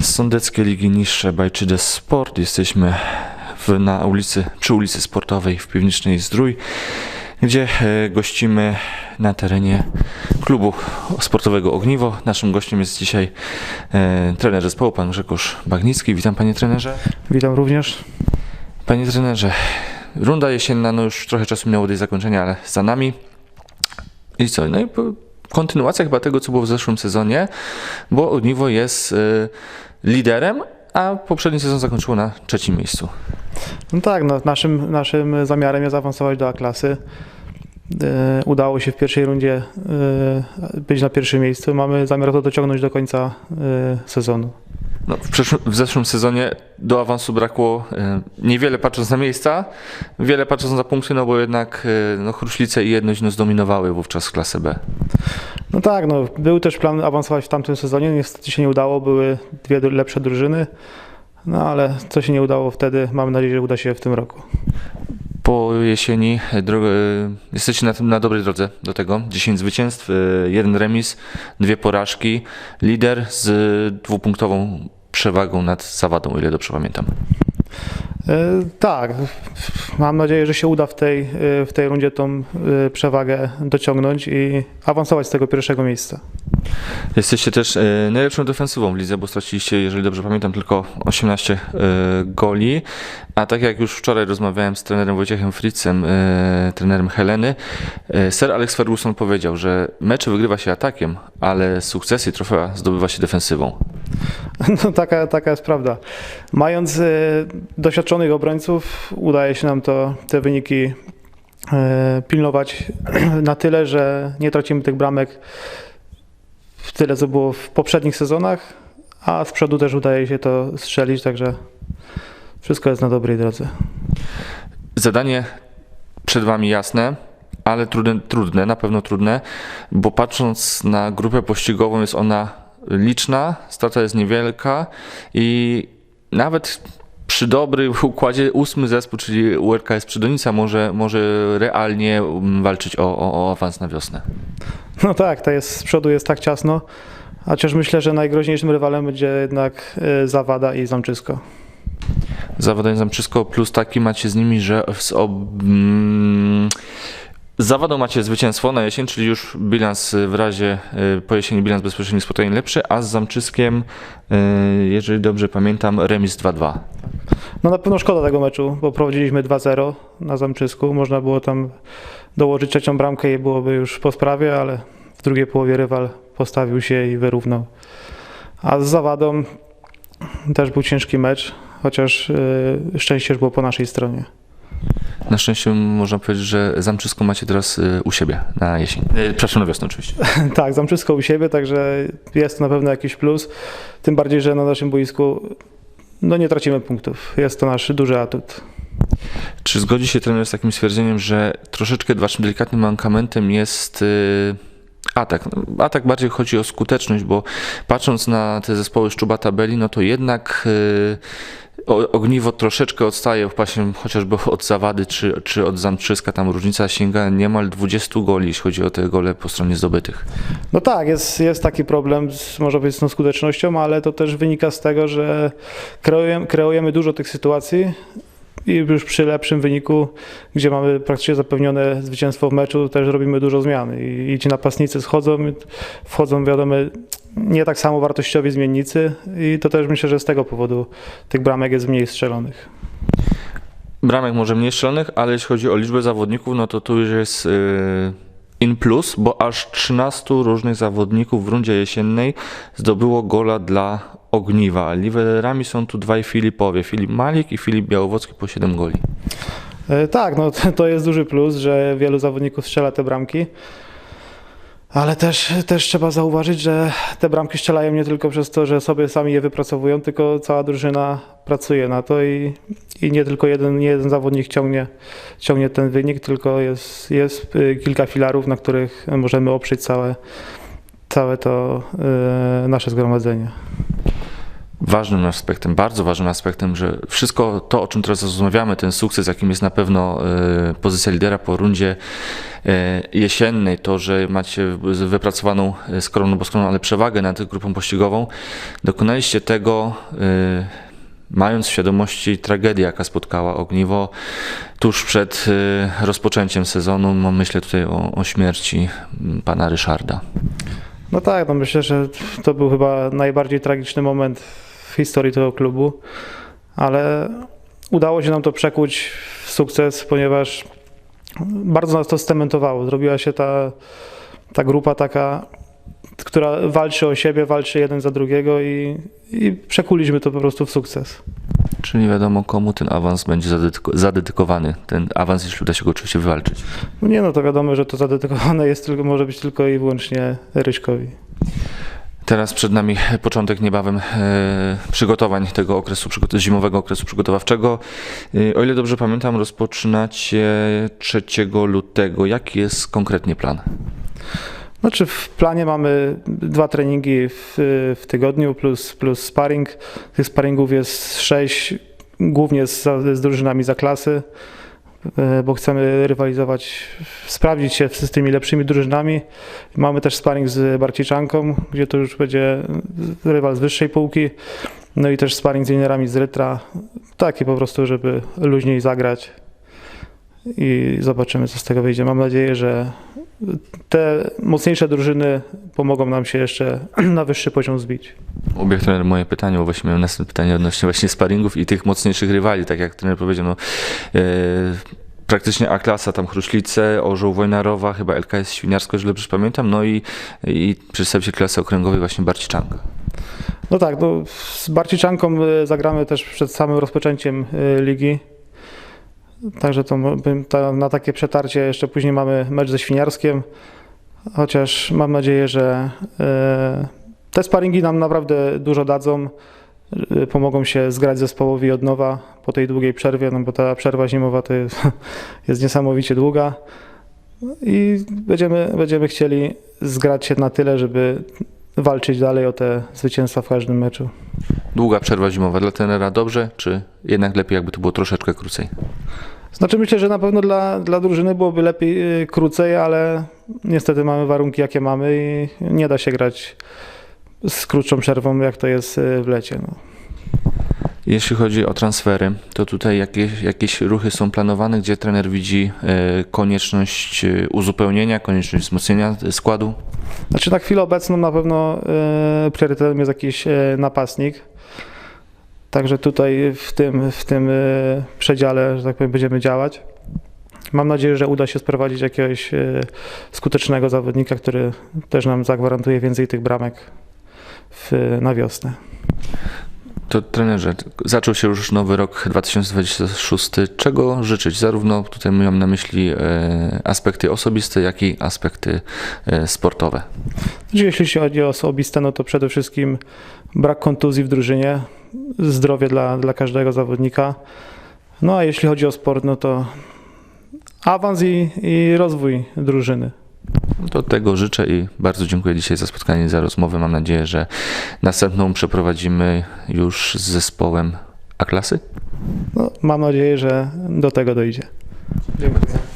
Sądeckie Ligi Niższe Bajczydes Sport. Jesteśmy w, na ulicy, przy ulicy Sportowej w Piwnicznej Zdrój, gdzie e, gościmy na terenie klubu sportowego Ogniwo. Naszym gościem jest dzisiaj e, trener zespołu, pan Grzegorz Bagnicki. Witam panie trenerze. Witam również. Panie trenerze, runda jesienna, no już trochę czasu minęło do jej zakończenia, ale za nami. I co? No i po- kontynuacja chyba tego, co było w zeszłym sezonie, bo Ogniwo jest y, liderem, a poprzedni sezon zakończyło na trzecim miejscu. No tak, no, naszym, naszym zamiarem jest awansować do A-klasy. E, udało się w pierwszej rundzie e, być na pierwszym miejscu. Mamy zamiar to dociągnąć do końca sezonu. No, w, w zeszłym sezonie do awansu brakło y, niewiele patrząc na miejsca, wiele patrząc na punkty, no bo jednak y, no, Chruślice i Jedność no, zdominowały wówczas klasę B. No tak, no, był też plan awansować w tamtym sezonie. Niestety się nie udało, były dwie lepsze drużyny. No ale co się nie udało wtedy, mamy nadzieję, że uda się w tym roku. Po jesieni e, e, jesteście na, na dobrej drodze do tego. 10 zwycięstw, e, jeden remis, dwie porażki. Lider z dwupunktową przewagą nad Zawadą, ile dobrze pamiętam. E, Tak, mam nadzieję, że się uda w tej, e, w tej rundzie tą e, przewagę dociągnąć i awansować z tego pierwszego miejsca. Jesteście też najlepszą defensywą w lidze, bo straciliście, jeżeli dobrze pamiętam, tylko 18 e, goli. A tak jak już wczoraj rozmawiałem z trenerem Wojciechem Fritzem, e, trenerem Heleny, e, Sir Alex Ferguson powiedział, że mecze wygrywa się atakiem, ale sukcesy trofea zdobywa się defensywą. No, taka, taka jest prawda. Mając e, doświadczonych obrońców, udaje się nam to te wyniki e, pilnować na tyle, że nie tracimy tych bramek w tyle, co było w poprzednich sezonach, a z przodu też udaje się to strzelić, także wszystko jest na dobrej drodze. Zadanie przed Wami jasne, ale trudne, trudne, na pewno trudne, bo patrząc na grupę pościgową jest ona liczna, strata jest niewielka i nawet przy dobrym układzie ósmy zespół, czyli URKS Przydonica może, może realnie mm, walczyć o, o, o awans na wiosnę. No tak, to jest, z przodu jest tak ciasno, chociaż myślę, że najgroźniejszym rywalem będzie jednak e, Zawada i Zamczysko. Zawodem Zamczysko plus taki macie z nimi, że z ob... mm, Zawadą macie zwycięstwo na jesień, czyli już bilans w razie y, po jesieni bilans bezpośrednich spotkań lepszy, a z Zamczyskiem, y, jeżeli dobrze pamiętam, remis 2-2. No na pewno szkoda tego meczu, bo prowadziliśmy 2-0 na Zamczysku. Można było tam dołożyć trzecią bramkę i byłoby już po sprawie, ale w drugiej połowie rywal postawił się i wyrównał. A z Zawadą też był ciężki mecz, chociaż yy, szczęście już było po naszej stronie. Na szczęście można powiedzieć, że Zamczysko macie teraz y, u siebie na jesień. Y, Przepraszam, na wiosnę oczywiście. tak, Zamczysko u siebie, także jest to na pewno jakiś plus. Tym bardziej, że na naszym boisku no nie tracimy punktów. Jest to nasz duży atut. Czy zgodzi się trener z takim stwierdzeniem, że troszeczkę waszym delikatnym mankamentem jest y, atak? No, Atak bardziej chodzi o skuteczność, bo patrząc na te zespoły szczuba tabeli, no to jednak y, ogniwo troszeczkę odstaje właśnie chociażby od zawady czy, czy od zamczyska. Tam różnica sięga niemal 20 goli, jeśli chodzi o te gole po stronie zdobytych. No tak, jest, jest taki problem, z, może być z tą skutecznością, ale to też wynika z tego, że kreujemy, kreujemy dużo tych sytuacji i już przy lepszym wyniku, gdzie mamy praktycznie zapewnione zwycięstwo w meczu, też robimy dużo zmian i, i ci napastnicy schodzą, wchodzą wiadomo nie tak samo wartościowi zmiennicy i to też myślę, że z tego powodu tych bramek jest mniej strzelonych. Bramek może mniej strzelonych, ale jeśli chodzi o liczbę zawodników, no to tu już jest y, in plus, bo aż 13 różnych zawodników w rundzie jesiennej zdobyło gola dla Ogniwa. Liderami są tu dwaj Filipowie, Filip Malik i Filip Białowocki po 7 goli. E, Tak, no to- to jest duży plus, że wielu zawodników strzela te bramki. Ale też, też trzeba zauważyć, że te bramki strzelają nie tylko przez to, że sobie sami je wypracowują, tylko cała drużyna pracuje na to i, i nie tylko jeden, nie jeden zawodnik ciągnie, ciągnie ten wynik, tylko jest, jest y, kilka filarów, na których możemy oprzeć całe, całe to y, nasze zgromadzenie. Ważnym aspektem, bardzo ważnym aspektem, że wszystko to, o czym teraz rozmawiamy, ten sukces, jakim jest na pewno e, pozycja lidera po rundzie e, jesiennej, to, że macie wypracowaną e, skromną, bo skromną, ale przewagę nad grupą pościgową, dokonaliście tego mając w świadomości tragedię, jaka spotkała Ogniwo tuż przed rozpoczęciem sezonu. Mam myślę tutaj o, o śmierci pana Ryszarda. No tak, no myślę, że to był chyba najbardziej tragiczny moment w historii tego klubu, ale udało się nam to przekuć w sukces, ponieważ bardzo nas to stementowało. Zrobiła się ta, ta grupa taka, która walczy o siebie, walczy jeden za drugiego i, i przekuliśmy to po prostu w sukces. Czyli wiadomo, komu ten awans będzie zadedyko- zadedykowany. Ten awans, jeśli uda się go oczywiście wywalczyć. Nie no, to wiadomo, że to zadedykowane jest tylko, może być tylko i wyłącznie Ryśkowi. Teraz przed nami początek niebawem e, przygotowań tego okresu, zimowego okresu przygotowawczego. E, o ile dobrze pamiętam, rozpoczynacie 3 lutego. Jaki jest konkretnie plan? Znaczy w planie mamy dwa treningi w, w tygodniu plus, plus sparring. Tych sparingów jest sześć, głównie z, z drużynami za klasy, bo chcemy rywalizować, sprawdzić się z tymi lepszymi drużynami. Mamy też sparring z Barciczanką, gdzie to już będzie rywal z wyższej półki. No i też sparring z juniorami z Rytra. Taki po prostu, żeby luźniej zagrać i zobaczymy, co z tego wyjdzie. Mam nadzieję, że te mocniejsze drużyny pomogą nam się jeszcze na wyższy poziom zbić. Ubiegł trener moje pytanie, bo właśnie miałem następne pytanie odnośnie właśnie sparingów i tych mocniejszych rywali, tak jak trener powiedział, no, e, praktycznie A-klasa, tam Chruślice, Orzeł Wojnarowa, chyba LKS Świniarsko, jeżeli dobrze pamiętam, no i, i przedstawiciel klasy okręgowej właśnie Barciczanka. No tak, no, z Barciczanką y, zagramy też przed samym rozpoczęciem y, ligi. Także to ta, na takie przetarcie jeszcze później mamy mecz ze Świniarskiem. Chociaż mam nadzieję, że y, te sparingi nam naprawdę dużo dadzą. y, Pomogą się zgrać zespołowi od nowa po tej długiej przerwie, no bo ta przerwa zimowa to jest, jest niesamowicie długa. I będziemy, będziemy chcieli zgrać się na tyle, żeby walczyć dalej o te zwycięstwa w każdym meczu. Długa przerwa zimowa dla trenera dobrze, czy jednak lepiej, jakby to było troszeczkę krócej? Znaczy myślę, że na pewno dla, dla drużyny byłoby lepiej y, krócej, ale niestety mamy warunki jakie mamy i nie da się grać z krótszą przerwą jak to jest y, w lecie. No. Jeśli chodzi o transfery, to tutaj jakieś, jakieś ruchy są planowane, gdzie trener widzi e, konieczność uzupełnienia, konieczność wzmocnienia składu? Znaczy na chwilę obecną na pewno y, priorytetem jest jakiś y, napastnik. Także tutaj w tym, w tym y, przedziale, że tak powiem, będziemy działać. Mam nadzieję, że uda się sprowadzić jakiegoś y, skutecznego zawodnika, który też nam zagwarantuje więcej tych bramek w, na wiosnę. To trenerze, zaczął się już nowy rok 2026. Czego życzyć? Zarówno tutaj mam na myśli e, aspekty osobiste, jak i aspekty e, sportowe. Znaczy, Jeśli chodzi o osobiste, no to przede wszystkim brak kontuzji w drużynie, zdrowie dla, dla każdego zawodnika. No a jeśli chodzi o sport, no to awans i, i rozwój drużyny. Do tego życzę i bardzo dziękuję dzisiaj za spotkanie, za rozmowę. Mam nadzieję, że następną przeprowadzimy już z zespołem A-klasy. No, mam nadzieję, że do tego dojdzie. Dziękuję.